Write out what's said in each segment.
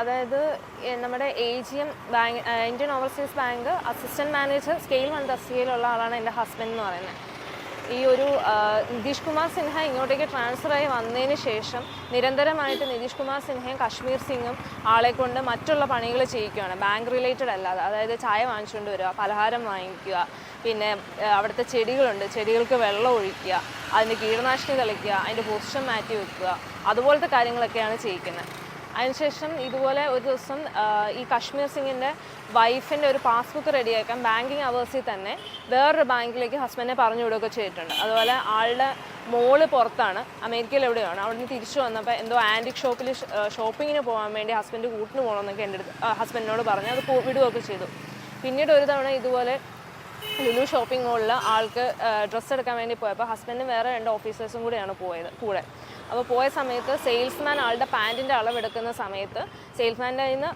അതായത് നമ്മുടെ A G M bank Indian overseas bank assistant manager scale one തസ്തികയിലുള്ള ആളാണ് എന്റെ ഹസ്ബൻഡ് എന്ന് പറയുന്നത്. ഈ ഒരു നിതീഷ് കുമാർ സിൻഹ ഇങ്ങോട്ടേക്ക് ട്രാൻസ്ഫറായി വന്നതിന് ശേഷം നിരന്തരമായിട്ട് നിതീഷ് കുമാർ സിൻഹയും കശ്മീർ സിംഗും ആളെ കൊണ്ട് മറ്റുള്ള പണികൾ ചെയ്യിക്കുകയാണ്. ബാങ്ക് റിലേറ്റഡ് അല്ലാതെ. അതായത് ചായ വാങ്ങിച്ചുകൊണ്ട് വരിക പലഹാരം വാങ്ങിക്കുക പിന്നെ അവിടുത്തെ ചെടികളുണ്ട്. ചെടികൾക്ക് വെള്ളം ഒഴിക്കുക അതിന്റെ കീടനാശിനി തളിക്കുക അതിന്റെ പൊസിഷൻ മാറ്റി വെക്കുക അതുപോലത്തെ കാര്യങ്ങളൊക്കെയാണ് ചെയ്യിക്കുന്നത്. അതിനുശേഷം ഇതുപോലെ ഒരു ദിവസം ഈ കശ്മീർ സിംഗിന്റെ വൈഫിന്റെ ഒരു പാസ്ബുക്ക് റെഡിയാക്കാൻ ബാങ്കിങ് അവേഴ്സിൽ തന്നെ വേറൊരു ബാങ്കിലേക്ക് ഹസ്ബൻഡിനെ പറഞ്ഞു വിടുകയൊക്കെ ചെയ്തിട്ടുണ്ട്. അതുപോലെ ആളുടെ മോൾ പുറത്താണ് അമേരിക്കയിൽ എവിടെയാണ് അവിടെ നിന്ന് തിരിച്ചു വന്നപ്പോൾ എന്തോ ആന്റിക് ഷോപ്പിൽ ഷോപ്പിങ്ങിന് പോകാൻ വേണ്ടി ഹസ്ബൻഡ് കൂട്ടിന് പോകണമെന്നൊക്കെ എന്റെ അടുത്ത് ഹസ്ബൻഡിനോട് പറഞ്ഞ് അത് വിടുകയൊക്കെ ചെയ്തു. പിന്നീട് ഒരു തവണ ഇതുപോലെ ലുലു ഷോപ്പിംഗ് മോളിൽ ആൾക്ക് ഡ്രസ്സ് എടുക്കാൻ വേണ്ടി പോയപ്പോൾ ഹസ്ബൻഡും വേറെ രണ്ട് ഓഫീസേഴ്സും കൂടെയാണ് പോയത് കൂടെ. അപ്പോൾ പോയ സമയത്ത് സെയിൽസ്മാൻ ആളുടെ പാന്റിന്റെ അളവെടുക്കുന്ന സമയത്ത് സെയിൽസ്മാന്റെ കയ്യിൽ നിന്ന്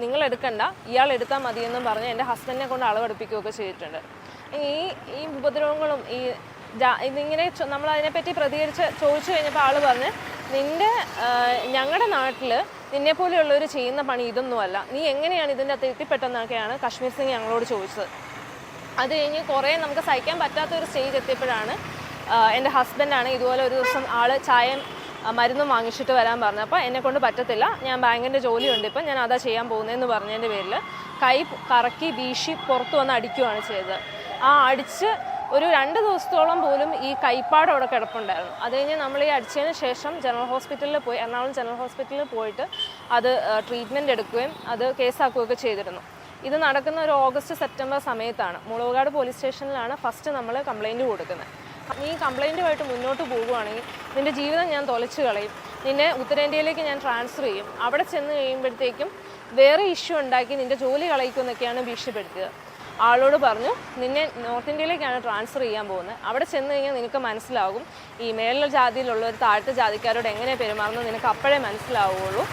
നിങ്ങൾ എടുക്കണ്ട ഇയാൾ എടുത്താൽ മതിയെന്നും പറഞ്ഞ് എന്റെ ഹസ്ബൻഡിനെ കൊണ്ട് അളവെടുപ്പിക്കുകയൊക്കെ ചെയ്തിട്ടുണ്ട്. ഈ ഈ ഉപദ്രവങ്ങളും ഈ ഇതിങ്ങനെ നമ്മൾ അതിനെപ്പറ്റി പ്രതികരിച്ച് ചോദിച്ചു കഴിഞ്ഞപ്പോൾ ആൾ പറഞ്ഞ് നിന്റെ ഞങ്ങളുടെ നാട്ടിൽ നിന്നെ പോലെയുള്ളവർ ചെയ്യുന്ന പണി ഇതൊന്നുമല്ല. നീ എങ്ങനെയാണ് ഇതിന്റെ അകത്ത് എത്തിപ്പെട്ടെന്നൊക്കെയാണ് കശ്മീർ സിംഗ് ഞങ്ങളോട് ചോദിച്ചത്. അത് കഴിഞ്ഞ് കുറേ നമുക്ക് സഹിക്കാൻ പറ്റാത്ത ഒരു സ്റ്റേജ് എത്തിയപ്പോഴാണ് എന്റെ ഹസ്ബൻഡാണ് ഇതുപോലെ ഒരു ദിവസം ആൾ ചായയും മരുന്നും വാങ്ങിച്ചിട്ട് വരാൻ പറഞ്ഞു. അപ്പോൾ എന്നെ കൊണ്ട് പറ്റത്തില്ല. ഞാൻ ബാങ്കിന്റെ ജോലിയുണ്ട്. ഇപ്പം ഞാൻ അതാ ചെയ്യാൻ പോകുന്നതെന്ന് പറഞ്ഞതിന്റെ പേരിൽ കൈ കറക്കി വീശി പുറത്ത് വന്ന് അടിക്കുകയാണ് ചെയ്തത്. ആ അടിച്ച് ഒരു രണ്ട് ദിവസത്തോളം പോലും ഈ കൈപ്പാട് അവിടെ കിടപ്പുണ്ടായിരുന്നു. അത് കഴിഞ്ഞ് നമ്മൾ ഈ അടിച്ചതിന് ശേഷം ജനറൽ ഹോസ്പിറ്റലിൽ പോയി എറണാകുളം ജനറൽ ഹോസ്പിറ്റലിൽ പോയിട്ട് അത് ട്രീറ്റ്മെന്റ് എടുക്കുകയും അത് കേസാക്കുകയൊക്കെ ചെയ്തിരുന്നു. ഇത് നടക്കുന്ന ഒരു ഓഗസ്റ്റ് സെപ്റ്റംബർ സമയത്താണ്. മുളവുകാട് പോലീസ് സ്റ്റേഷനിലാണ് ഫസ്റ്റ് നമ്മൾ കംപ്ലൈന്റ് കൊടുക്കുന്നത്. നീ കംപ്ലൈന്റുമായിട്ട് മുന്നോട്ട് പോകുവാണെങ്കിൽ നിന്റെ ജീവിതം ഞാൻ തൊലച്ചു കളയും. നിന്നെ ഉത്തരേന്ത്യയിലേക്ക് ഞാൻ ട്രാൻസ്ഫർ ചെയ്യും. അവിടെ ചെന്ന് കഴിയുമ്പോഴത്തേക്കും വേറെ ഇഷ്യൂ ഉണ്ടാക്കി നിന്റെ ജോലി കളയിക്കുമെന്നൊക്കെയാണ് ഭീഷണിപ്പെടുത്തിയത്. ആളോട് പറഞ്ഞു നിന്നെ നോർത്ത് ഇന്ത്യയിലേക്കാണ് ട്രാൻസ്ഫർ ചെയ്യാൻ പോകുന്നത്. അവിടെ ചെന്ന് കഴിഞ്ഞാൽ നിനക്ക് മനസ്സിലാകും. ഈ മേലുള്ള ജാതിയിലുള്ള ഒരു താഴ്ത്ത ജാതിക്കാരോട് എങ്ങനെ പെരുമാറുന്നത് നിനക്ക് അപ്പോഴേ മനസ്സിലാവുകയുള്ളൂ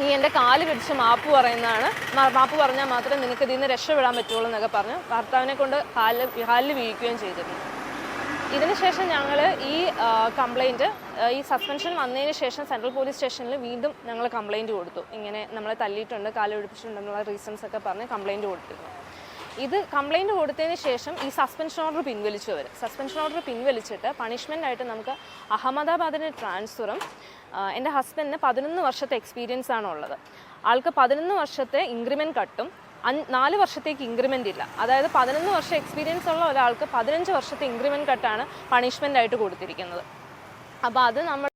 നീ എന്റെ കാൽ പിടിച്ച് മാപ്പ് പറയുന്നതാണ്. മാപ്പ് പറഞ്ഞാൽ മാത്രമേ നിനക്ക് ഇതിൽ നിന്ന് രക്ഷപ്പെടാൻ പറ്റുള്ളൂ എന്നൊക്കെ പറഞ്ഞ്. ഭർത്താവിനെ കൊണ്ട് കാലിൽ കാലിൽ വീഴുകയും ചെയ്തിരുന്നു. ഇതിനുശേഷം ഞങ്ങൾ ഈ കംപ്ലൈന്റ് ഈ സസ്പെൻഷൻ വന്നതിന് ശേഷം സെൻട്രൽ പോലീസ് സ്റ്റേഷനിൽ വീണ്ടും ഞങ്ങൾ കംപ്ലൈന്റ് കൊടുത്തു. ഇങ്ങനെ നമ്മളെ തല്ലിയിട്ടുണ്ട് കാൽ പിടിപ്പിച്ചിട്ടുണ്ടെന്നുള്ള റീസൺസ് ഒക്കെ പറഞ്ഞ് കംപ്ലൈന്റ് കൊടുത്തിരുന്നു. ഇത് കംപ്ലൈന്റ് കൊടുത്തതിന് ശേഷം ഈ സസ്പെൻഷൻ ഓർഡർ പിൻവലിച്ചു അവർ സസ്പെൻഷൻ ഓർഡർ പിൻവലിച്ചിട്ട് പണിഷ്മെന്റ് ആയിട്ട് നമുക്ക് അഹമ്മദാബാദിന് ട്രാൻസ്ഫറും എന്റെ ഹസ്ബൻഡിന് പതിനൊന്ന് വർഷത്തെ എക്സ്പീരിയൻസ് ആണ് ഉള്ളത്. ആൾക്ക് പതിനൊന്ന് വർഷത്തെ ഇൻക്രിമെന്റ് കട്ടും. നാല് വർഷത്തേക്ക് ഇൻക്രിമെന്റ് ഇല്ല. അതായത് പതിനൊന്ന് വർഷം എക്സ്പീരിയൻസ് ഉള്ള ഒരാൾക്ക് പതിനഞ്ച് വർഷത്തെ ഇൻക്രിമെന്റ് കട്ടാണ് പണിഷ്മെന്റ് ആയിട്ട് കൊടുത്തിരിക്കുന്നത്. അപ്പോൾ അത് നമ്മൾ